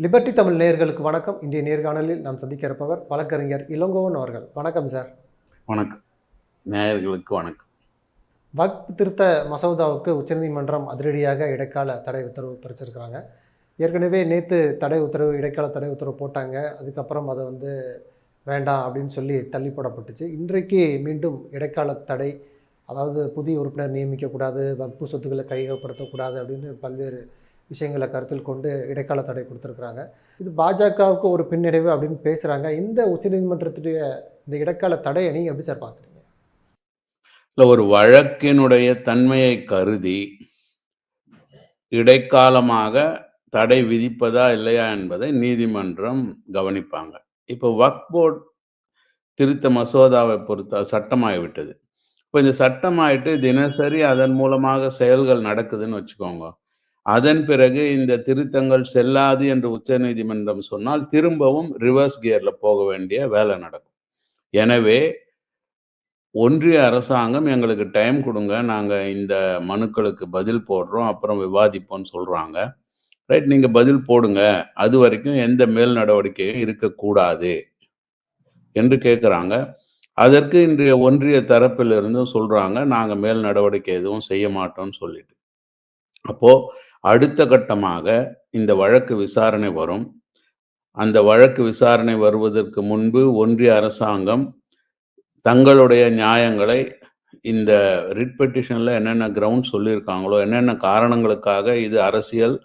Liberty Tamil நேயர்களுக்கு வணக்கம். இன்றைய நேர்காணலில் நாம் சந்திக்க இருப்பவர் வழக்கறிஞர் இளங்கோவன் அவர்கள். வணக்கம் சார் வணக்கம். நேயர்களுக்கு வணக்கம். வக்ஃப் திருத்த மசோதாவுக்கு உச்சநீதிமன்றம் அதிரடியாக இடைக்கால தடை உத்தரவு பிறச்சிருக்கிறாங்க. ஏற்கனவே நேற்று தடை உத்தரவு இடைக்கால தடை உத்தரவு போட்டாங்க. அதுக்கப்புறம் அதை வந்து வேண்டாம் அப்படின்னு சொல்லி தள்ளி போடப்பட்டுச்சு. இன்றைக்கு மீண்டும் இடைக்கால தடை அதாவது புதிய உறுப்பினர் நியமிக்கக்கூடாது வக்ஃபு சொத்துக்களை கையகப்படுத்தக்கூடாது அப்படின்னு பல்வேறு விஷயங்களை கருத்தில் கொண்டு இடைக்கால தடை கொடுத்துருக்குறாங்க. இது பாஜகவுக்கு ஒரு பின்னடைவு அப்படின்னு பேசுகிறாங்க இந்த உச்சநீதிமன்றத்துடைய இந்த இடைக்கால தடையை நீங்கள் எப்படி சார் பார்க்குறீங்க? இல்லை ஒரு வழக்கினுடைய தன்மையை கருதி இடைக்காலமாக தடை விதிப்பதா இல்லையா என்பதை நீதிமன்றம் கவனிப்பாங்க. இப்போ வக் போர்ட் திருத்த மசோதாவை பொறுத்த சட்டமாகிவிட்டது இப்போ இந்த சட்டமாயிட்டு தினசரி அதன் மூலமாக செயல்கள் நடக்குதுன்னு வச்சுக்கோங்க. அதன் பிறகு இந்த திருத்தங்கள் செல்லாது என்று உச்சநீதிமன்றம் சொன்னால் திரும்பவும் ரிவர்ஸ் கியர்ல போக வேண்டிய வேலை நடக்கும். எனவே ஒன்றிய அரசாங்கம் எங்களுக்கு டைம் கொடுங்க நாங்கள் இந்த மனுக்களுக்கு பதில் போடுறோம் அப்புறம் விவாதிப்போம்னு சொல்கிறாங்க ரைட் நீங்கள் பதில் போடுங்க. அது வரைக்கும் எந்த மேல் நடவடிக்கையும் இருக்கக்கூடாது என்று கேட்குறாங்க அதற்கு இன்றைய ஒன்றிய தரப்பிலிருந்தும் சொல்கிறாங்க நாங்கள் மேல் நடவடிக்கை எதுவும் செய்ய மாட்டோம்னு சொல்லிட்டு. அப்போது அடுத்த கட்டமாக இந்த வழக்கு விசாரணை வரும். அந்த வழக்கு விசாரணை வருவதற்கு முன்பு ஒன்றிய அரசாங்கம் தங்களுடைய நியாயங்களை இந்த ரிட் பெட்டிஷனில் என்னென்ன கிரவுண்ட் சொல்லியிருக்காங்களோ என்னென்ன காரணங்களுக்காக இது அரசியல்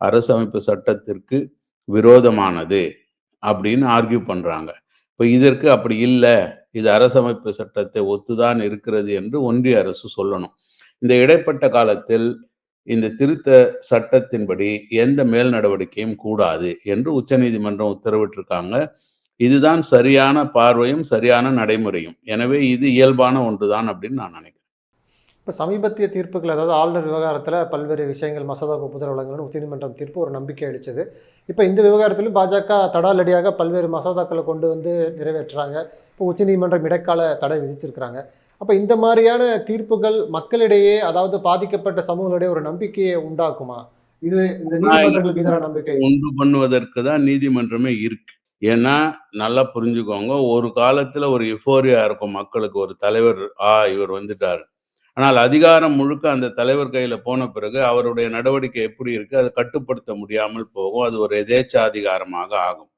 அரசமைப்பு சட்டத்திற்கு விரோதமானது அப்படின்னு ஆர்கியூ பண்ணுறாங்க இப்போ இதற்கு அப்படி இல்லை. இது அரசமைப்பு சட்டத்தை ஒத்துதான் இருக்கிறது என்று ஒன்றிய அரசு சொல்லணும். இந்த இடைப்பட்ட காலத்தில் இந்த திருத்த சட்டத்தின்படி எந்த மேல் நடவடிக்கையும் கூடாது என்று உச்சநீதிமன்றம் உத்தரவிட்டிருக்காங்க. இதுதான் சரியான பார்வையும் சரியான நடைமுறையும். எனவே இது இயல்பான ஒன்றுதான் அப்படின்னு நான் நினைக்கிறேன். இப்போ சமீபத்திய தீர்ப்புகள் அதாவது ஆளுநர் விவகாரத்தில் பல்வேறு விஷயங்கள் மசோதா ஒப்புதல் வழங்கணும்னு உச்சநீதிமன்றம் தீர்ப்பு ஒரு நம்பிக்கை அளித்தது இப்போ இந்த விவகாரத்திலும் பாஜக தடாலடியாக பல்வேறு மசோதாக்களை கொண்டு வந்து நிறைவேற்றுறாங்க. இப்போ உச்சநீதிமன்றம் இடைக்கால தடை விதிச்சிருக்கிறாங்க. அப்போ இந்த மாதிரியான தீர்ப்புகள் மக்களிடையே அதாவது பாதிக்கப்பட்ட சமூகங்களிடையே ஒரு நம்பிக்கையை உண்டாக்குமா? இது இந்த நம்பிக்கை. ஒன்று பண்ணுவதற்கு தான் நீதிமன்றமே இருக்கு. ஏன்னா நல்லா புரிஞ்சுக்கோங்க ஒரு காலத்துல ஒரு யுஃபோரியா இருக்கும் மக்களுக்கு. ஒரு தலைவர் ஆ இவர் வந்துட்டார். ஆனால் அதிகாரம் முழுக்க அந்த தலைவர் கையில போன பிறகு அவருடைய நடவடிக்கை எப்படி இருக்கு அதை கட்டுப்படுத்த முடியாமல் போகும். அது ஒரு எதேச்சாதிகாரமாக ஆகும்.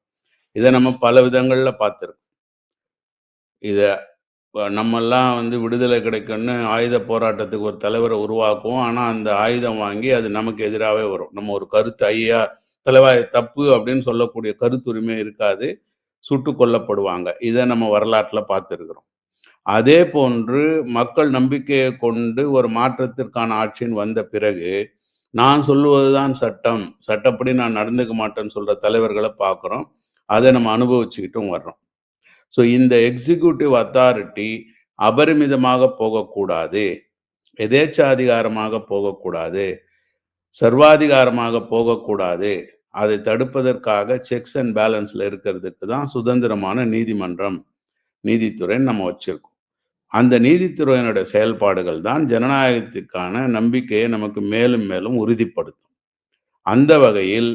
இதை நம்ம பல விதங்கள்ல பார்த்துருக்கோம். இத நம்மெல்லாம் வந்து விடுதலை கிடைக்கும்னு ஆயுத போராட்டத்துக்கு ஒரு தலைவரை உருவாக்குவோம். ஆனால் அந்த ஆயுதம் வாங்கி அது நமக்கு எதிராகவே வரும். நம்ம ஒரு கருத்து ஐயா தலைவா தப்பு அப்படின்னு சொல்லக்கூடிய கருத்துரிமை இருக்காது. சுட்டு கொல்லப்படுவாங்க. இதை நம்ம வரலாற்றில் பார்த்துருக்குறோம். அதே போன்று மக்கள் நம்பிக்கையை கொண்டு ஒரு மாற்றத்திற்கான ஆட்சின்னு வந்த பிறகு நான் சொல்லுவதுதான் சட்டம். சட்டப்படி நான் நடந்துக்க மாட்டேன்னு சொல்கிற தலைவர்களை பார்க்குறோம். அதை நம்ம அனுபவிச்சுக்கிட்டும் வர்றோம். ஸோ இந்த எக்ஸிக்யூட்டிவ் அத்தாரிட்டி அபரிமிதமாக போகக்கூடாது. எதேச்சாதிகாரமாக போகக்கூடாது. சர்வாதிகாரமாக போகக்கூடாது. அதை தடுப்பதற்காக செக்ஸ் அண்ட் பேலன்ஸ்ல இருக்கிறதுக்கு தான் சுதந்திரமான நீதிமன்றம் நீதித்துறைன்னு நம்ம வச்சிருக்கோம். அந்த நீதித்துறையினுடைய செயல்பாடுகள் தான் ஜனநாயகத்திற்கான நம்பிக்கையை நமக்கு மேலும் மேலும் உறுதிப்படுத்தும். அந்த வகையில்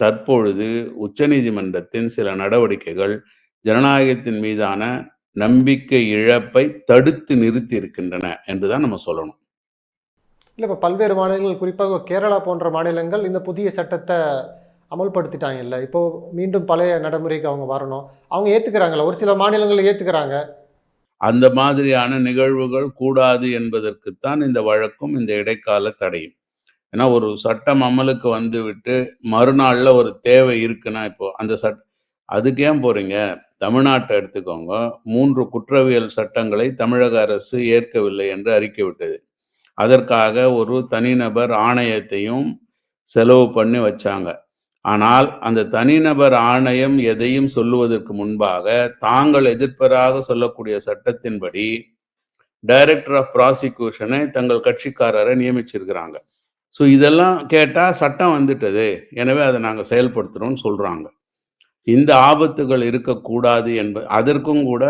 தற்பொழுது உச்சநீதிமன்றத்தின் சில நடவடிக்கைகள் ஜனநாயகத்தின் மீதான நம்பிக்கை இழப்பை தடுத்து நிறுத்தி இருக்கின்றன என்றுதான் நம்ம சொல்லணும். இல்லை இப்போ பல்வேறு மாநிலங்கள் குறிப்பாக கேரளா போன்ற மாநிலங்கள் இந்த புதிய சட்டத்தை அமல்படுத்திட்டாங்கல்ல. இப்போ மீண்டும் பழைய நடைமுறைக்கு அவங்க வரணும். அவங்க ஏற்றுக்கிறாங்களா ஒரு சில மாநிலங்கள் ஏற்றுக்கிறாங்க அந்த மாதிரியான நிகழ்வுகள் கூடாது என்பதற்குத்தான் இந்த வழக்கும் இந்த இடைக்கால தடையும். ஏன்னா ஒரு சட்டம் அமலுக்கு வந்து விட்டு மறுநாள்ல ஒரு தேவை இருக்குன்னா இப்போ அந்த சட் அதுக்கு ஏன் போறீங்க? தமிழ்நாட்டை எடுத்துக்கோங்க. மூன்று குற்றவியல் சட்டங்களை தமிழக அரசு ஏற்கவில்லை என்று அறிக்கை விட்டது. அதற்காக ஒரு தனிநபர் ஆணையத்தையும் செலவு பண்ணி வச்சாங்க. ஆனால் அந்த தனிநபர் ஆணையம் எதையும் சொல்லுவதற்கு முன்பாக தாங்கள் எதிர்ப்பராக சொல்லக்கூடிய சட்டத்தின்படி டைரக்டர் ஆஃப் ப்ராசிக்யூஷனை தங்கள் கட்சிக்காரரை நியமிச்சிருக்கிறாங்க. ஸோ இதெல்லாம் கேட்டால் சட்டம் வந்துட்டது. எனவே அதை நாங்கள் செயல்படுத்துகிறோம்னு சொல்கிறாங்க இந்த ஆபத்துகள் இருக்கக்கூடாது என்பது அதற்கும் கூட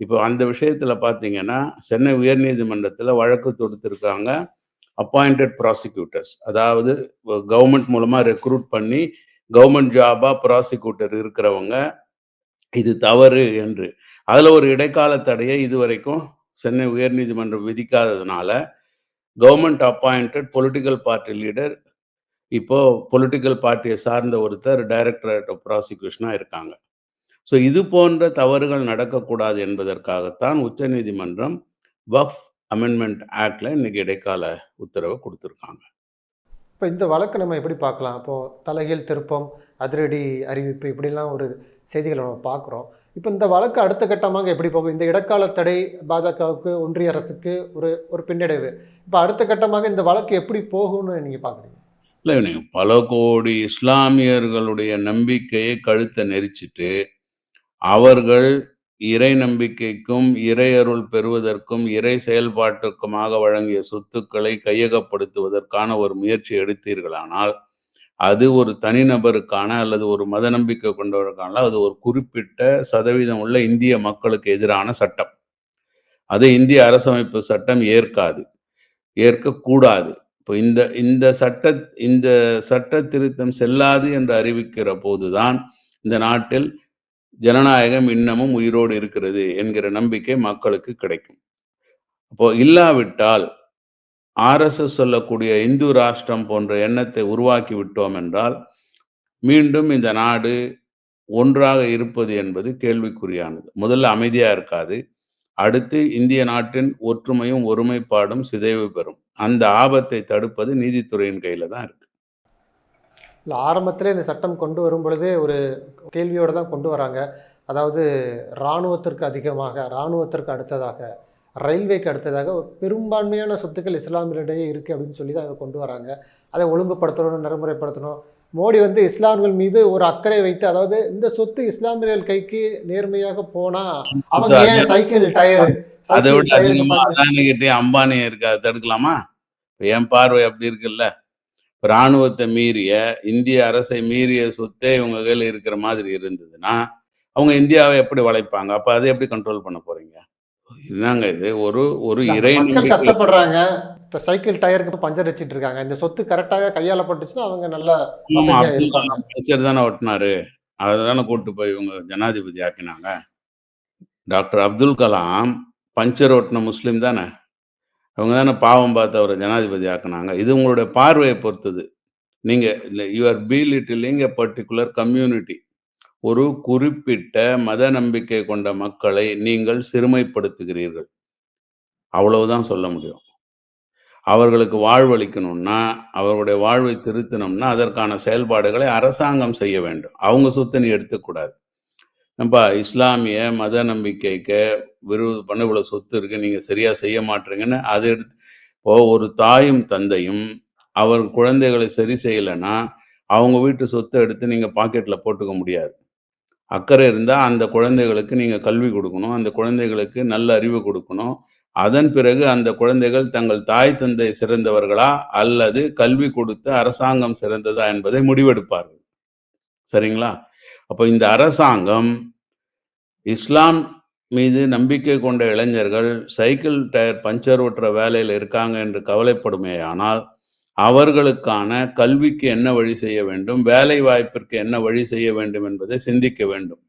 இப்போ அந்த விஷயத்தில் பார்த்தீங்கன்னா சென்னை உயர்நீதிமன்றத்தில் வழக்கு தொடுத்திருக்காங்க அப்பாயிண்டட் ப்ராசிக்யூட்டர்ஸ் அதாவது கவர்மெண்ட் மூலமாக ரெக்ரூட் பண்ணி கவர்மெண்ட் ஜாபா ப்ராசிக்யூட்டர் இருக்கிறவங்க இது தவறு என்று. அதில் ஒரு இடைக்கால தடையை இதுவரைக்கும் சென்னை உயர்நீதிமன்றம் விதிக்காததுனால government appointed political party leader இப்போ பொலிட்டிக்கல் பார்ட்டியை சார்ந்த ஒருத்தர் டைரக்டரேட் ஆஃப் ப்ராசிக்யூஷனாக இருக்காங்க. ஸோ இது போன்ற தவறுகள் நடக்கக்கூடாது என்பதற்காகத்தான் உச்சநீதிமன்றம் வஃப் அமெண்ட்மெண்ட் ஆக்டில் இன்னைக்கு இடைக்கால உத்தரவை கொடுத்துருக்காங்க. இப்போ இந்த வழக்கு நம்ம எப்படி பார்க்கலாம்? இப்போது தலைகீழ் திருப்பம் அதிரடி அறிவிப்பு இப்படிலாம் ஒரு செய்திகளை நம்ம பார்க்குறோம். இப்போ இந்த வழக்கு அடுத்த கட்டமாக எப்படி போகும்? இந்த இடைக்கால தடை பாஜகவுக்கு ஒன்றிய அரசுக்கு ஒரு ஒரு பின்னடைவு. இப்போ அடுத்த கட்டமாக இந்த வழக்கு எப்படி போகும்னு நீங்கள் பார்க்குறீங்க? இல்லை பல கோடி இஸ்லாமியர்களுடைய நம்பிக்கையை கழுத்தை நெரிச்சிட்டு அவர்கள் இறை நம்பிக்கைக்கும் இறை அருள் பெறுவதற்கும் இறை செயல்பாட்டுக்குமாக வழங்கிய சொத்துக்களை கையகப்படுத்துவதற்கான ஒரு முயற்சி எடுத்தீர்களானால் அது ஒரு தனிநபருக்கான அல்லது ஒரு மத நம்பிக்கை கொண்டவருக்கான அது ஒரு குறிப்பிட்ட சதவீதம் உள்ள இந்திய மக்களுக்கு எதிரான சட்டம். அதை இந்திய அரசமைப்பு சட்டம் ஏற்காது ஏற்கக்கூடாது. இப்போ இந்த இந்த சட்ட இந்த சட்ட திருத்தம் செல்லாது என்று அறிவிக்கிற போதுதான் இந்த நாட்டில் ஜனநாயகம் இன்னமும் உயிரோடு இருக்கிறது என்கிற நம்பிக்கை மக்களுக்கு கிடைக்கும். அப்போ இல்லாவிட்டால் ஆர்எஸ்எஸ் சொல்லக்கூடிய இந்து ராஷ்டிரம் போன்ற எண்ணத்தை உருவாக்கி விட்டோம் என்றால் மீண்டும் இந்த நாடு ஒன்றாக இருப்பது என்பது கேள்விக்குறியானது. முதல்ல அமைதியாக இருக்காது. அடுத்து இந்திய நாட்டின் ஒற்றுமையும் ஒருமைப்பாடும் சிதைவு பெறும். அந்த ஆபத்தை தடுப்பது நீதித்துறையின் கையில தான் இருக்கு. இல்லை ஆரம்பத்திலே இந்த சட்டம் கொண்டு வரும் பொழுதே ஒரு கேள்வியோடு தான் கொண்டு வராங்க. அதாவது இராணுவத்திற்கு அதிகமாக இராணுவத்திற்கு அடுத்ததாக ரயில்வேக்கு அடுத்ததாக பெரும்பான்மையான சொத்துக்கள் இஸ்லாமியரிடையே இருக்குது அப்படின்னு சொல்லி தான் அதை கொண்டு வராங்க. அதை ஒழுங்குபடுத்தணும் நடைமுறைப்படுத்தணும் மோடி வந்து இஸ்லாமியர்கள் மீது ஒரு அக்கறை வைத்து அதாவது இந்த சொத்து இஸ்லாமியர்கள் கைக்கு நேர்மையாக போனா அவங்க ஏன் சைக்கிள் டயர்? அதை விட அதிகமா அதானி கிட்டே அம்பானி இருக்கு தடுக்கலாமா? என் பார்வை அப்படி இருக்குல்ல. இப்ப ராணுவத்தை மீறிய இந்திய அரசை மீறிய சொத்தே இவங்க கையில இருக்கிற மாதிரி இருந்ததுன்னா அவங்க இந்தியாவை எப்படி வளைப்பாங்க? அப்ப அதை எப்படி கண்ட்ரோல் பண்ண போறீங்க? என்னங்க இது. ஒரு ஒரு இறை கஷ்டப்படுறாங்க. இப்ப சைக்கிள் டயருக்கு பஞ்சர் வச்சிட்டு இருக்காங்க. இந்த சொத்து கரெக்டாக கையாளப்பட்டுச்சுன்னா அவங்க நல்லா தானே ஒட்டினாரு அதை தானே கூட்டு போய் இவங்க ஜனாதிபதி ஆக்கினாங்க. டாக்டர் அப்துல் கலாம் பஞ்சர் ஓட்டின முஸ்லீம் தானே? அவங்க தானே பாவம் பார்த்து அவரை ஜனாதிபதி ஆக்குனாங்க. இது உங்களுடைய பார்வையை பொறுத்தது. நீங்க you are belittling a particular community ஒரு குறிப்பிட்ட மத நம்பிக்கை கொண்ட மக்களை நீங்கள் சிறுமைப்படுத்துகிறீர்கள். அவ்வளவுதான் சொல்ல முடியும். அவர்களுக்கு வாழ்வளிக்கணும்னா அவர்களுடைய வாழ்வை திருத்தணும்னா அதற்கான செயல்பாடுகளை அரசாங்கம் செய்ய வேண்டும். அவங்க சொத்தை நீ எடுத்துக்கூடாது நம்பா இஸ்லாமிய மத நம்பிக்கைக்கு விருது பண்ண இவ்வளோ சொத்து இருக்கு நீங்கள் சரியாக செய்ய மாட்டீங்கன்னு அதை எடுத்து இப்போ ஒரு தாயும் தந்தையும் அவர் குழந்தைகளை சரி செய்யலைன்னா அவங்க வீட்டு சொத்தை எடுத்து நீங்கள் பாக்கெட்டில் போட்டுக்க முடியாது. அக்கறை இருந்தால் அந்த குழந்தைகளுக்கு நீங்கள் கல்வி கொடுக்கணும். அந்த குழந்தைகளுக்கு நல்ல அறிவு கொடுக்கணும். அதன் பிறகு அந்த குழந்தைகள் தங்கள் தாய் தந்தை சிறந்தவர்களா அல்லது கல்வி கொடுத்த அரசாங்கம் சிறந்ததா என்பதை முடிவெடுப்பார்கள். சரிங்களா? அப்போ இந்த அரசாங்கம் இஸ்லாம் மீது நம்பிக்கை கொண்ட இளைஞர்கள் சைக்கிள் டயர் பஞ்சர் ஓட்டுற வேலையில் இருக்காங்க என்று கவலைப்படுமேயானால் அவர்களுக்கான கல்விக்கு என்ன வழி செய்ய வேண்டும் வேலை வாய்ப்பிற்கு என்ன வழி செய்ய வேண்டும் என்பதை சிந்திக்க வேண்டும்.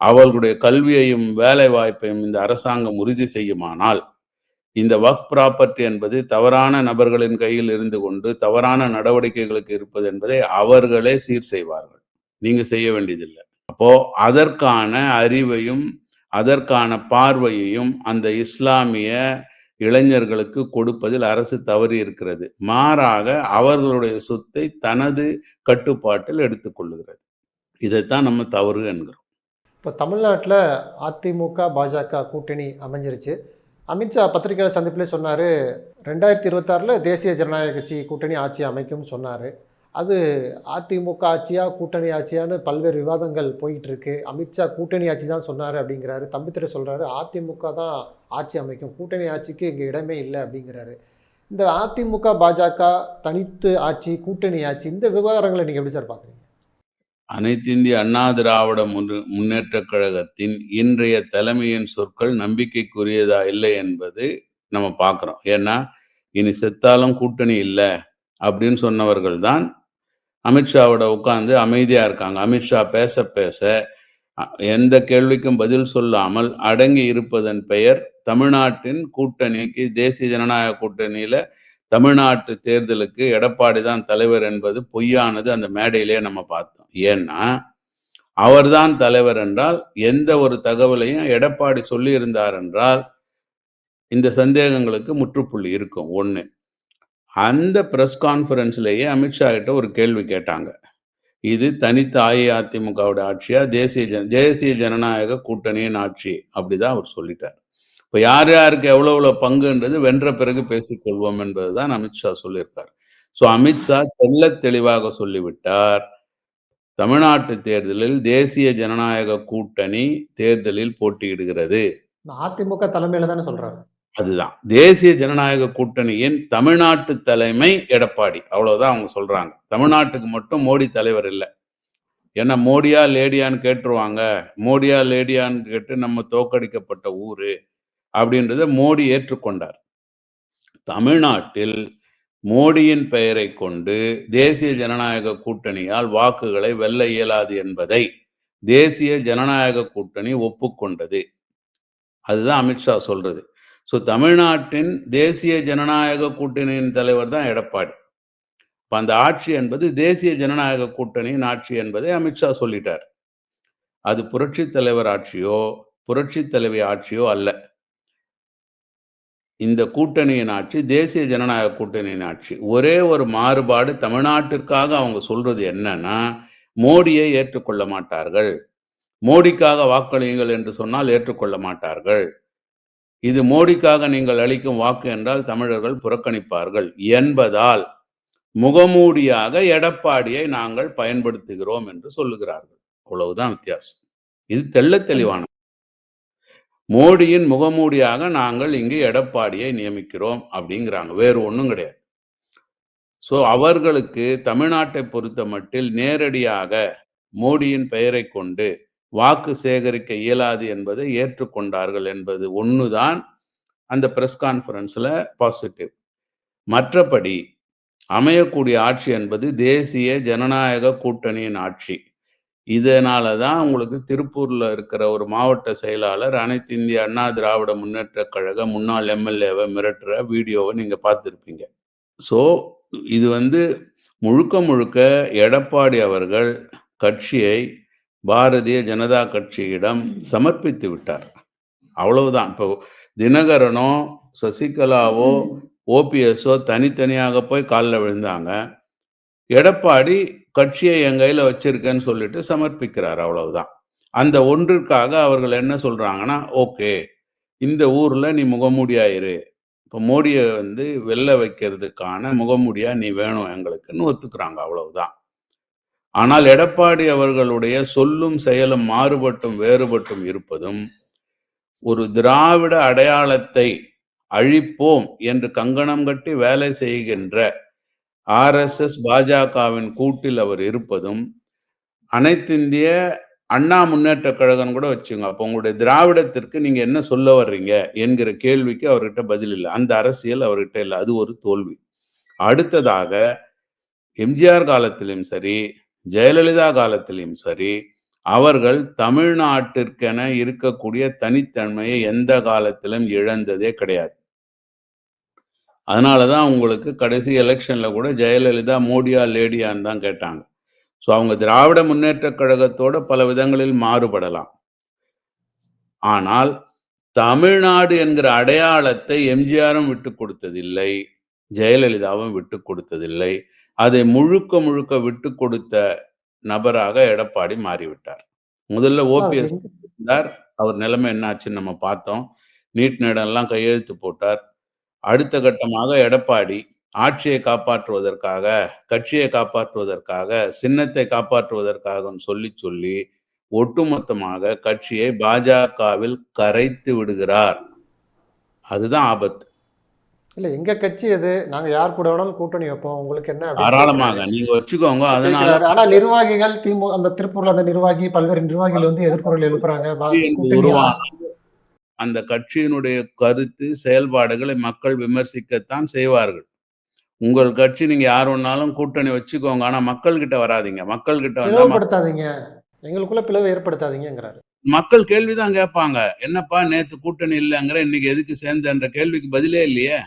அவர்களுடைய கல்வியையும் வேலை வாய்ப்பையும் இந்த அரசாங்கம் உறுதி செய்யுமானால் இந்த ஒர்க் ப்ராப்பர்ட்டி என்பது தவறான நபர்களின் கையில் இருந்து கொண்டு தவறான நடவடிக்கைகளுக்கு இருப்பது என்பதை அவர்களே சீர் செய்வார்கள். நீங்க செய்ய வேண்டியதில்லை. அப்போ அதற்கான அறிவையும் அதற்கான பார்வையையும் அந்த இஸ்லாமிய இளைஞர்களுக்கு கொடுப்பதில் அரசு தவறி இருக்கிறது. மாறாக அவர்களுடைய சொத்தை தனது கட்டுப்பாட்டில் எடுத்துக்கொள்ளுகிறது இதைத்தான் நம்ம தவறு என்கிறோம். இப்போ தமிழ்நாட்டில் அதிமுக பாஜக கூட்டணி அமைஞ்சிருச்சு. அமித்ஷா பத்திரிகையாளர் சந்திப்பில் சொன்னார் ரெண்டாயிரத்தி இருபத்தாறில் தேசிய ஜனநாயக கட்சி கூட்டணி ஆட்சி அமைக்கும்னு சொன்னார். அது அதிமுக ஆட்சியாக கூட்டணி ஆட்சியான்னு பல்வேறு விவாதங்கள் போயிட்டுருக்கு. அமித்ஷா கூட்டணி ஆட்சி தான் சொன்னார் அப்படிங்கிறாரு. தம்பித்துறை சொல்கிறாரு அதிமுக தான் ஆட்சி அமைக்கும். கூட்டணி ஆட்சிக்கு இங்கே இடமே இல்லை அப்படிங்கிறாரு. இந்த அதிமுக பாஜக தனித்து ஆட்சி கூட்டணி ஆட்சி இந்த விவகாரங்களை நீங்கள் எப்படி சார் பார்க்குறீங்க அனைத்து இந்திய அண்ணா திராவிட முன்னேற்ற கழகத்தின் இன்றைய தலைமையின் சொற்கள் நம்பிக்கைக்குரியதா இல்லை என்பது நம்ம பார்க்குறோம் ஏன்னா இனி செத்தாலும் கூட்டணி இல்லை அப்படின்னு சொன்னவர்கள் தான் அமித்ஷாவோட உட்காந்து அமைதியாக இருக்காங்க. அமித்ஷா பேச பேச அ எந்த கேள்விக்கும் பதில் சொல்லாமல் அடங்கி இருப்பதன் பெயர் தமிழ்நாட்டின் கூட்டணிக்கு தேசிய ஜனநாயக கூட்டணியில தமிழ்நாட்டு தேர்தலுக்கு எடப்பாடி தான் தலைவர் என்பது பொய்யானது அந்த மேடையிலேயே நம்ம பார்த்தோம். ஏன்னா, அவர்தான் தலைவர் என்றால் எந்த ஒரு தகவலையும் எடப்பாடி சொல்லியிருந்தார் என்றால், இந்த சந்தேகங்களுக்கு முற்றுப்புள்ளி இருக்கும் ஒண்ணு அந்த பிரஸ் கான்ஃபரன்ஸ்லயே அமித்ஷா கிட்ட ஒரு கேள்வி கேட்டாங்க. இது தனித்த அஇஅதிமுகவோட ஆட்சியா? தேசிய ஜன தேசிய ஜனநாயக கூட்டணியின் ஆட்சி. அப்படிதான் அவர் சொல்லிட்டார். இப்ப யார் யாருக்கு எவ்வளோ எவ்வளோ பங்குன்றது வென்ற பிறகு பேசிக் கொள்வோம் என்பதுதான் அமித்ஷா சொல்லியிருக்கார். ஸோ அமித்ஷா தெள்ளத் தெளிவாக சொல்லிவிட்டார். தமிழ்நாட்டு தேர்தலில் தேசிய ஜனநாயக கூட்டணி தேர்தலில் போட்டியிடுகிறது. அதிமுக தலைமையில தானே சொல்றாரு. அதுதான். தேசிய ஜனநாயக கூட்டணியின் தமிழ்நாட்டு தலைமை எடப்பாடி. அவ்வளவுதான் அவங்க சொல்றாங்க. தமிழ்நாட்டுக்கு மட்டும் மோடி தலைவர் இல்ல. ஏன்னா மோடியா, லேடியான்னு கேட்டுருவாங்க. மோடியா, லேடியான்னு கேட்டு நம்ம தோற்கடிக்கப்பட்ட ஊரு. அப்படின்றத மோடி ஏற்றுக்கொண்டார். தமிழ்நாட்டில் மோடியின் பெயரைக் கொண்டு தேசிய ஜனநாயக கூட்டணியால் வாக்குகளை வெல்ல இயலாது என்பதை தேசிய ஜனநாயக கூட்டணி ஒப்புக்கொண்டது. அதுதான் அமித்ஷா சொல்றது. ஸோ தமிழ்நாட்டின் தேசிய ஜனநாயக கூட்டணியின் தலைவர் தான் எடப்பாடி. இப்போ அந்த ஆட்சி என்பது தேசிய ஜனநாயக கூட்டணியின் ஆட்சி என்பதை அமித்ஷா சொல்லிட்டார். அது புரட்சித் தலைவர் ஆட்சியோ, புரட்சித் தலைவி ஆட்சியோ அல்ல. இந்த கூட்டணியின் ஆட்சி தேசிய ஜனநாயக கூட்டணியின் ஆட்சி. ஒரே ஒரு மாறுபாடு தமிழ்நாட்டிற்காக அவங்க சொல்றது என்னன்னா, மோடியை ஏற்றுக்கொள்ள மாட்டார்கள். மோடிக்காக வாக்களியுங்கள் என்று சொன்னால் ஏற்றுக்கொள்ள மாட்டார்கள். இது மோடிக்காக நீங்கள் அளிக்கும் வாக்கு என்றால் தமிழர்கள் புறக்கணிப்பார்கள் என்பதால் முகமூடியாக எடப்பாடியை நாங்கள் பயன்படுத்துகிறோம் என்று சொல்லுகிறார்கள். அவ்வளவுதான் வித்தியாசம். இது தெள்ள தெளிவான மோடியின் முகமூடியாக நாங்கள் இங்கு எடப்பாடியை நியமிக்கிறோம் அப்படிங்கிறாங்க. வேறு ஒன்றும் கிடையாது. ஸோ அவர்களுக்கு தமிழ்நாட்டை பொறுத்தமட்டில் நேரடியாக மோடியின் பெயரைக் கொண்டு வாக்கு சேகரிக்க இயலாது என்பதை ஏற்றுக்கொண்டார்கள் என்பது ஒண்ணுதான் அந்த ப்ரெஸ் கான்ஃபரன்ஸில் பாசிட்டிவ். மற்றபடி அமையக்கூடிய ஆட்சி என்பது தேசிய ஜனநாயக கூட்டணியின் ஆட்சி. இதனால தான் உங்களுக்கு திருப்பூரில் இருக்கிற ஒரு மாவட்ட செயலாளர் அனைத்து இந்திய அண்ணா திராவிட முன்னேற்றக் கழக முன்னாள் எம்எல்ஏவை மிரட்டுற வீடியோவை நீங்கள் பார்த்துருப்பீங்க ஸோ இது வந்து முழுக்க முழுக்க எடப்பாடி அவர்கள் கட்சியை பாரதிய ஜனதா கட்சியிடம் சமர்ப்பித்து விட்டார். அவ்வளவுதான். இப்போ தினகரனோ, சசிகலாவோ, ஓபிஎஸ்ஸோ தனித்தனியாக போய் காலில் விழுந்தாங்க. எடப்பாடி கட்சியை என் கையில் வச்சிருக்கேன்னு சொல்லிட்டு சமர்ப்பிக்கிறார் அவ்வளவுதான். அந்த ஒன்றிற்காக அவர்கள் என்ன சொல்றாங்கன்னா, ஓகே. இந்த ஊர்ல நீ முகமூடியாயிரு இப்போ மோடியை வந்து வெல்ல வைக்கிறதுக்கான முகமூடியா நீ வேணும் எங்களுக்குன்னு ஒத்துக்கிறாங்க அவ்வளவுதான். ஆனால் எடப்பாடி அவர்களுடைய சொல்லும் செயலும் மாறுபட்டும், வேறுபட்டும் இருப்பதும், ஒரு திராவிட அடையாளத்தை அழிப்போம் என்று கங்கணம் கட்டி வேலை செய்கின்ற ஆர்.எஸ்.எஸ், பாஜகவின் கூட்டில் அவர் இருப்பதும், அனைத்திந்திய அண்ணா முன்னேற்றக் கழகம் கூட வச்சுங்க அப்போ உங்களுடைய திராவிடத்திற்கு நீங்க என்ன சொல்ல வர்றீங்க? என்கிற கேள்விக்கு அவர்கிட்ட பதில் இல்லை அந்த அரசியல் அவர்கிட்ட இல்லை அது ஒரு தோல்வி. அடுத்ததாக எம்ஜிஆர் காலத்திலும் சரி, ஜெயலலிதா காலத்திலும் சரி, அவர்கள் தமிழ்நாட்டிற்கென இருக்கக்கூடிய தனித்தன்மையை எந்த காலத்திலும் இழந்ததே கிடையாது. அதனால தான் உங்களுக்கு கடைசி எலக்ஷன்ல கூட ஜெயலலிதா மோடியா, லேடியான்னு தான் கேட்டாங்க. ஸோ அவங்க திராவிட முன்னேற்றக் கழகத்தோட பல விதங்களில் மாறுபடலாம். ஆனால் தமிழ்நாடு என்கிற அடையாளத்தை எம்ஜிஆரும் விட்டுக் கொடுத்ததில்லை. ஜெயலலிதாவும் விட்டுக் கொடுத்ததில்லை. அதை முழுக்க முழுக்க விட்டுக் கொடுத்த நபராக எடப்பாடி மாறிவிட்டார். முதல்ல ஓபிஎஸ் இருந்தார். அவர் நிலைமை என்ன ஆச்சுன்னு நம்ம பார்த்தோம். நீட் நேடெல்லாம் கையெழுத்து போட்டார். அடுத்த கட்டமாக எடப்பாடி ஆட்சியை காப்பாற்றுவதற்காக, கட்சியை காப்பாற்றுவதற்காக, சின்னத்தை காப்பாற்றுவதற்காகன்னு சொல்லி சொல்லி ஒட்டுமொத்தமாக கட்சியை பாஜகவில் கரைத்து விடுகிறார். அதுதான் ஆபத்து. இல்ல எங்க கட்சி அது. நாங்க யார் கூட வேணாலும் கூட்டணி வைப்போம். உங்களுக்கு என்ன தாராளமாக. நீங்க வச்சுக்கோங்க. அதனால. ஆனா நிர்வாகிகள் திமு அந்த திருப்பூர்ல அந்த நிர்வாகி பல்வேறு நிர்வாகிகள் வந்து எதிர்ப்புகள் எழுப்புறாங்க கட்சி என்று கூட்டணி உருவானால் அந்த கட்சியினுடைய கருத்து, செயல்பாடுகளை மக்கள் விமர்சிக்கத்தான் செய்வார்கள். உங்கள் கட்சி நீங்க யார் வேணாலும் கூட்டணி வச்சுக்கோங்க. ஆனா மக்கள்கிட்ட வராதீங்க. மக்கள்கிட்ட வந்தா மக் பிளவுபடுத்தாதீங்க. எங்களுக்குள்ள பிளவு ஏற்படுத்தாதீங்கங்கிறாரு. மக்கள் கேள்வி தான் கேட்பாங்க. என்னப்பா நேத்து கூட்டணி இல்லங்கிற, இன்னைக்கு எதுக்கு சேர்ந்தன்ற கேள்விக்கு பதிலே இல்லையே!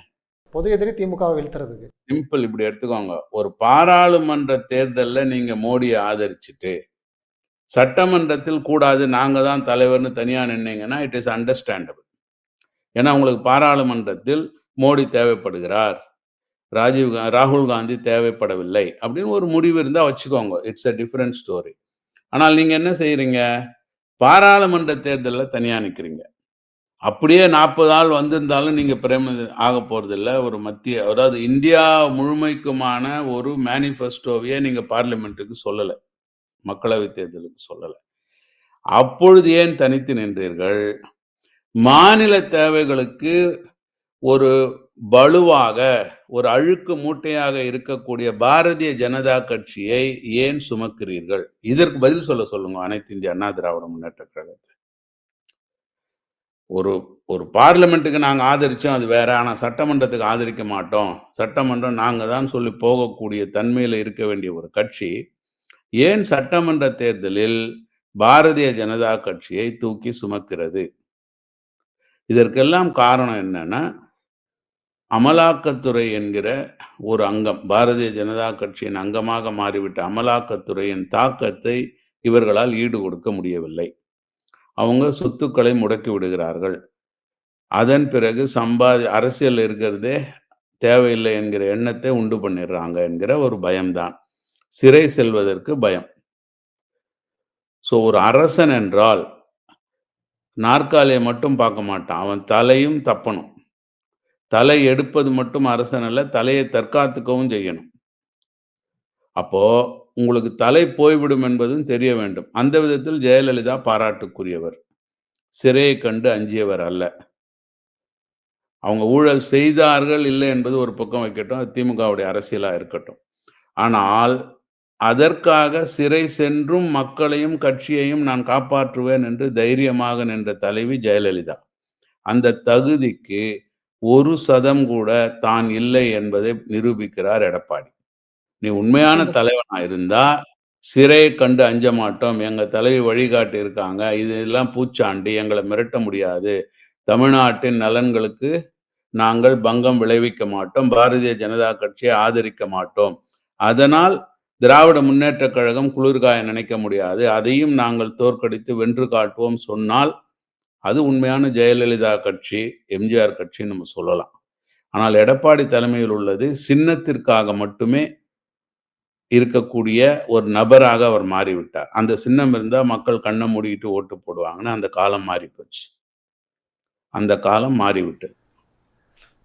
பொது எதிரி திமுகவை வீழ்த்துறதுக்கு. சிம்பிள் இப்படி எடுத்துக்கோங்க. ஒரு பாராளுமன்ற தேர்தல்ல நீங்க மோடிய ஆதரிச்சுட்டு, சட்டமன்றத்தில் கூடாது நாங்கள் தான் தலைவர்னு தனியாக நின்னீங்கன்னா, இட் இஸ் அண்டர்ஸ்டாண்டபிள். ஏன்னா உங்களுக்கு பாராளுமன்றத்தில் மோடி தேவைப்படுகிறார். ராஜீவ் ராகுல் காந்தி தேவைப்படவில்லை. அப்படின்னு ஒரு முடிவு இருந்தால் வச்சுக்கோங்க. It's a different story. ஆனால் நீங்கள் என்ன செய்கிறீங்க பாராளுமன்ற தேர்தலில் தனியாக நிற்கிறீங்க அப்படியே 40 ஆள் வந்திருந்தாலும் நீங்கள் பிரேம ஆக போகிறதில்ல ஒரு மத்திய அதாவது இந்தியா முழுமைக்குமான ஒரு மேனிஃபெஸ்டோவையே நீங்கள் பார்லிமெண்ட்டுக்கு சொல்லலை மக்களவைத் தேர்தலுக்கு சொல்லலை அப்பொழுது ஏன் தனித்து நின்றீர்கள்? மாநில தேவைகளுக்கு ஒரு வலுவாக ஒரு அழுக்கு மூட்டையாக இருக்கக்கூடிய பாரதிய ஜனதா கட்சியை ஏன் சுமக்கிறீர்கள்? இதற்கு பதில் சொல்ல சொல்லுங்க அனைத்து இந்திய அண்ணா திராவிட முன்னேற்ற கழகத்தை ஒரு ஒரு பார்லிமெண்ட்டுக்கு நாங்கள் ஆதரிச்சோம் அது வேற. ஆனா சட்டமன்றத்துக்கு ஆதரிக்க மாட்டோம். சட்டமன்றம் நாங்க தான் சொல்லி போகக்கூடிய தன்மையில இருக்க வேண்டிய ஒரு கட்சி, ஏன் சட்டமன்ற தேர்தலில் பாரதிய ஜனதா கட்சியை தூக்கி சுமக்கிறது? இதற்கெல்லாம் காரணம் என்னன்னா, அமலாக்கத்துறை என்கிற ஒரு அங்கம், பாரதிய ஜனதா கட்சியின் அங்கமாக மாறிவிட்ட அமலாக்கத்துறையின் தாக்கத்தை இவர்களால் ஈடு கொடுக்க முடியவில்லை. அவங்க சொத்துக்களை முடக்கி விடுகிறார்கள். அதன் பிறகு சம்பாதி அரசியல் இருக்கிறதே தேவையில்லை என்கிற எண்ணத்தை உண்டு பண்ணிடுறாங்க என்கிற ஒரு பயம்தான். சிறை செல்வதற்கு பயம். ஸோ ஒரு அரசன் என்றால், நாற்காலியை மட்டும் பார்க்க மாட்டான். அவன் தலையும் தப்பணும். தலை எடுப்பது மட்டும் அரசன் அல்ல, தலையை தற்காத்துக்கவும் செய்யணும். அப்போ உங்களுக்கு தலை போய்விடும் என்பதும் தெரிய வேண்டும். அந்த விதத்தில் ஜெயலலிதா பாராட்டுக்குரியவர். சிறையை கண்டு அஞ்சியவர் அல்ல. அவங்க ஊழல் செய்தார்கள், இல்லை என்பது ஒரு பக்கம் வைக்கட்டும். அது திமுகவுடைய அரசியலாக இருக்கட்டும். ஆனால் அதற்காக சிறை சென்றும் மக்களையும், கட்சியையும் நான் காப்பாற்றுவேன் என்று தைரியமாக நின்ற தலைவி ஜெயலலிதா. அந்த தகுதிக்கு ஒரு சதம் கூட தான் இல்லை என்பதை நிரூபிக்கிறார் எடப்பாடி. நீ உண்மையான தலைவனா இருந்தா, சிறையைக் கண்டு அஞ்ச மாட்டோம். எங்க தலைவி வழிகாட்டி இருக்காங்க. இதெல்லாம் பூச்சாண்டி. எங்கள மிரட்ட முடியாது. தமிழ்நாட்டின் நலன்களுக்கு நாங்கள் பங்கம் விளைவிக்க மாட்டோம். பாரதிய ஜனதா கட்சியை ஆதரிக்க மாட்டோம். அதனால் திராவிட முன்னேற்றக் கழகம் குளிர்காய நினைக்க முடியாது. அதையும் நாங்கள் தோற்கடித்து வென்று காட்டுவோம் சொன்னால், அது உண்மையான ஜெயலலிதா கட்சி, எம்ஜிஆர் கட்சின்னு நம்ம சொல்லலாம். ஆனால் எடப்பாடி தலைமையில் உள்ளது சின்னத்திற்காக மட்டுமே இருக்கக்கூடிய ஒரு நபராக அவர் மாறிவிட்டார். அந்த சின்னம் இருந்தால் மக்கள் கண்ணை மூடிக்கிட்டு ஓட்டு போடுவாங்கன்னு அந்த காலம் மாறி போச்சு. அந்த காலம் மாறிவிட்டது.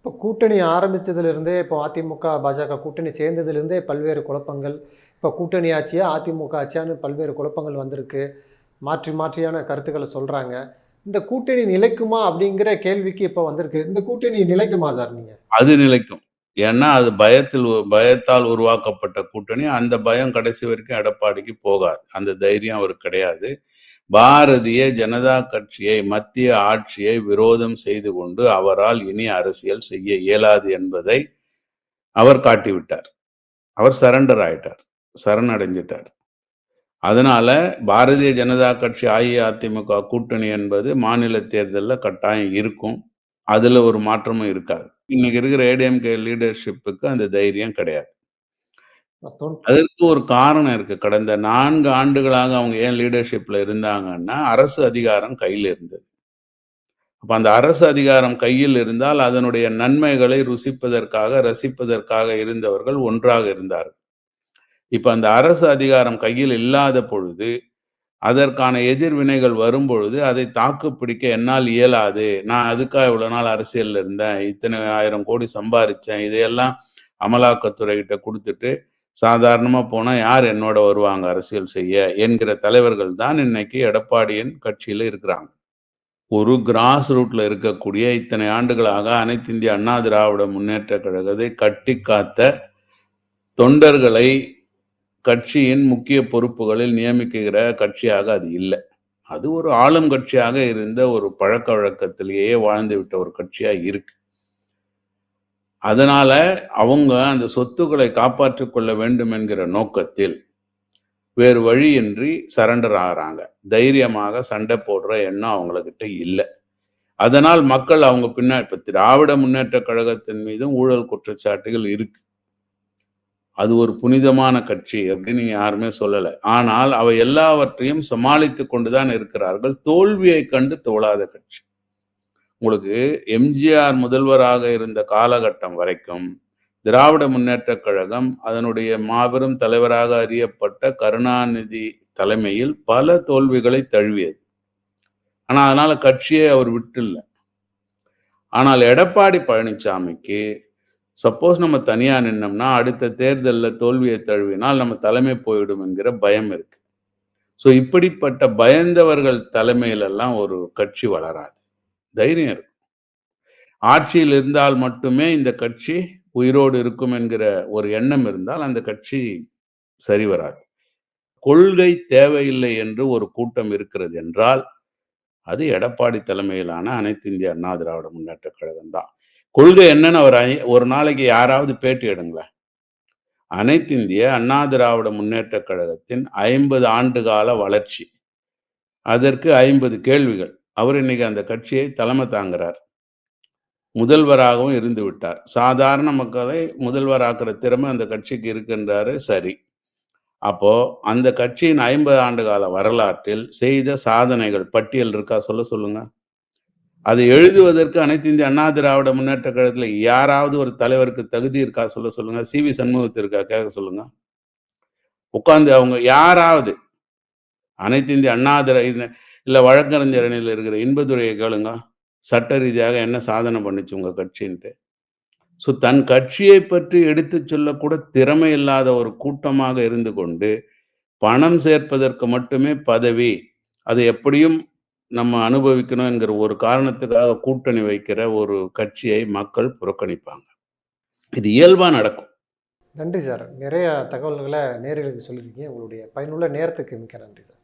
இப்போ கூட்டணி ஆரம்பித்ததுலேருந்தே இப்போ அதிமுக, பாஜக கூட்டணி சேர்ந்ததுலேருந்தே பல்வேறு குழப்பங்கள். இப்போ கூட்டணி ஆட்சியா, அதிமுக ஆட்சியான்னு பல்வேறு குழப்பங்கள் வந்திருக்கு. மாற்றி மாற்றியான கருத்துக்களை சொல்கிறாங்க இந்த கூட்டணி நிலைக்குமா அப்படிங்கிற கேள்விக்கு இப்போ வந்திருக்கு. இந்த கூட்டணி நிலைக்குமா சார் நீங்கள் அது நிலைக்கும். ஏன்னா அது பயத்தில் பயத்தால் உருவாக்கப்பட்ட கூட்டணி. அந்த பயம் கடைசி வரைக்கும் எடப்பாடிக்கு போகாது. அந்த தைரியம் அவருக்கு கிடையாது. பாரதிய ஜனதா கட்சியை, மத்திய ஆட்சியை விரோதம் செய்து கொண்டு அவரால் இனி அரசியல் செய்ய இயலாது என்பதை அவர் காட்டிவிட்டார். அவர் சரண்டர் ஆயிட்டார். சரணடைஞ்சிட்டார். அதனால பாரதிய ஜனதா கட்சி, அஇஅதிமுக கூட்டணி என்பது மாநில தேர்தலில் கட்டாயம் இருக்கும். அதுல ஒரு மாற்றமும் இருக்காது. இன்னைக்கு இருக்கிற ஏடிஎம்கே லீடர்ஷிப்புக்கு அந்த தைரியம் கிடையாது. அதற்கு ஒரு காரணம் இருக்கு. கடந்த நான்கு ஆண்டுகளாக அவங்க ஏன் லீடர்ஷிப்ல இருந்தாங்கன்னா, அரசு அதிகாரம் கையில் இருந்தது. அப்ப அந்த அரசு அதிகாரம் கையில் இருந்தால், அதனுடைய நன்மைகளை ருசிப்பதற்காக, ரசிப்பதற்காக இருந்தவர்கள் ஒன்றாக இருந்தார்கள். இப்ப அந்த அரசு அதிகாரம் கையில் இல்லாத பொழுது, அதற்கான எதிர்வினைகள் வரும்பொழுது, அதை தாக்கு பிடிக்க என்னால் இயலாது. நான் அதுக்காக இவ்வளவு நாள் அரசியலில் இருந்தேன். இத்தனை ஆயிரம் கோடி சம்பாரிச்சேன். இதையெல்லாம் அமலாக்கத்துறைகிட்ட கொடுத்துட்டு சாதாரணமாக போனால் யார் என்னோட வருவாங்க அரசியல் செய்ய? என்கிற தலைவர்கள் தான் இன்னைக்கு எடப்பாடியின் கட்சியில் இருக்கிறாங்க. ஒரு கிராஸ் ரூட்ல இருக்கக்கூடிய இத்தனை ஆண்டுகளாக அனைத்து இந்திய அண்ணா திராவிட முன்னேற்ற கழகத்தை கட்டி காத்த தொண்டர்களை கட்சியின் முக்கிய பொறுப்புகளில் நியமிக்கிற கட்சியாக அது இல்லை அது ஒரு ஆளும் கட்சியாக இருந்த ஒரு பழக்க வழக்கத்திலேயே வாழ்ந்துவிட்ட ஒரு கட்சியாக இருக்கு. அதனால அவங்க அந்த சொத்துக்களை காப்பாற்றிக் கொள்ள வேண்டும் என்கிற நோக்கத்தில் வேறு வழியின்றி சரண்டர் ஆகிறாங்க. தைரியமாக சண்டை போடுற எண்ணம் அவங்கக்கிட்ட இல்லை. அதனால் மக்கள் அவங்க பின்னாடி இப்போ திராவிட முன்னேற்ற கழகத்தின் மீதும் ஊழல் குற்றச்சாட்டுகள் இருக்கு. அது ஒரு புனிதமான கட்சி அப்படின்னு யாருமே சொல்லலை. ஆனால் அவை எல்லாவற்றையும் சமாளித்து கொண்டுதான் இருக்கிறார்கள். தோல்வியை கண்டு தோழாத கட்சி. உங்களுக்கு எம்ஜிஆர் முதல்வராக இருந்த காலகட்டம் வரைக்கும் திராவிட முன்னேற்ற கழகம் அதனுடைய மாபெரும் தலைவராக அறியப்பட்ட கருணாநிதி தலைமையில் பல தோல்விகளை தழுவியது. ஆனா அதனால கட்சியை அவர் விட்டுல ஆனால் எடப்பாடி பழனிசாமிக்கு சப்போஸ் நம்ம தனியா நின்னோம்னா அடுத்த தேர்தலில் தோல்வியை தழுவினால் நம்ம தலைமை போயிடும் என்கிற பயம் இருக்கு. ஸோ இப்படிப்பட்ட பயந்தவர்கள் தலைமையிலெல்லாம் ஒரு கட்சி வளராது. தைரியம் இருக்கும். ஆட்சியில் இருந்தால் மட்டுமே இந்த கட்சி உயிரோடு இருக்கும் என்கிற ஒரு எண்ணம் இருந்தால் அந்த கட்சி சரி வராது. கொள்கை தேவையில்லை என்று ஒரு கூட்டம் இருக்கிறது என்றால் அது எடப்பாடி தலைமையிலான அனைத்து இந்திய அண்ணா திராவிட முன்னேற்ற கழகம் தான். கொள்கை என்னன்னு அவர் ஒரு நாளைக்கு யாராவது பேட்டி எடுங்களேன். அனைத்து இந்திய அண்ணா திராவிட முன்னேற்ற கழகத்தின் ஐம்பது ஆண்டு கால வளர்ச்சி. அதற்கு ஐம்பது கேள்விகள். அவர் இன்னைக்கு அந்த கட்சியை தலைமை தாங்கிறார். முதல்வராகவும் இருந்து விட்டார். சாதாரண மக்களை முதல்வராக்குற திறமை அந்த கட்சிக்கு இருக்கின்றாரு. சரி. அப்போ அந்த கட்சியின் ஐம்பது ஆண்டு கால வரலாற்றில் செய்த சாதனைகள் பட்டியல் இருக்கா? சொல்ல சொல்லுங்க. அதை எழுதுவதற்கு அனைத்து இந்திய அண்ணா திராவிட முன்னேற்ற கழகத்தில் யாராவது ஒரு தலைவருக்கு தகுதி இருக்கா? சொல்ல சொல்லுங்க. சி. வி. சண்முகத்திற்கா கேட்க சொல்லுங்க. உட்கார்ந்து அவங்க யாராவது அனைத்து இந்திய அண்ணா திர இல்ல வழக்கறிஞர் அணியில் இருக்கிற இன்பதுரையை கேளுங்க. சட்ட ரீதியாக என்ன சாதனை பண்ணுச்சு உங்க கட்சின்ட்டு. ஸோ தன் கட்சியை பற்றி எடுத்து சொல்லக்கூட திறமை இல்லாத ஒரு கூட்டமாக இருந்து கொண்டு பணம் சேர்ப்பதற்கு மட்டுமே பதவி அதை எப்படியும் நம்ம அனுபவிக்கணும் என்கிற ஒரு காரணத்துக்காக கூட்டணி வைக்கிற ஒரு கட்சியை மக்கள் புறக்கணிப்பாங்க. இது இயல்பா நடக்கும். நன்றி சார். நிறைய தகவல்களை நேர்களுக்கு சொல்லியிருக்கீங்க. உங்களுடைய பயனுள்ள நேரத்துக்கு மிக்க நன்றி சார்.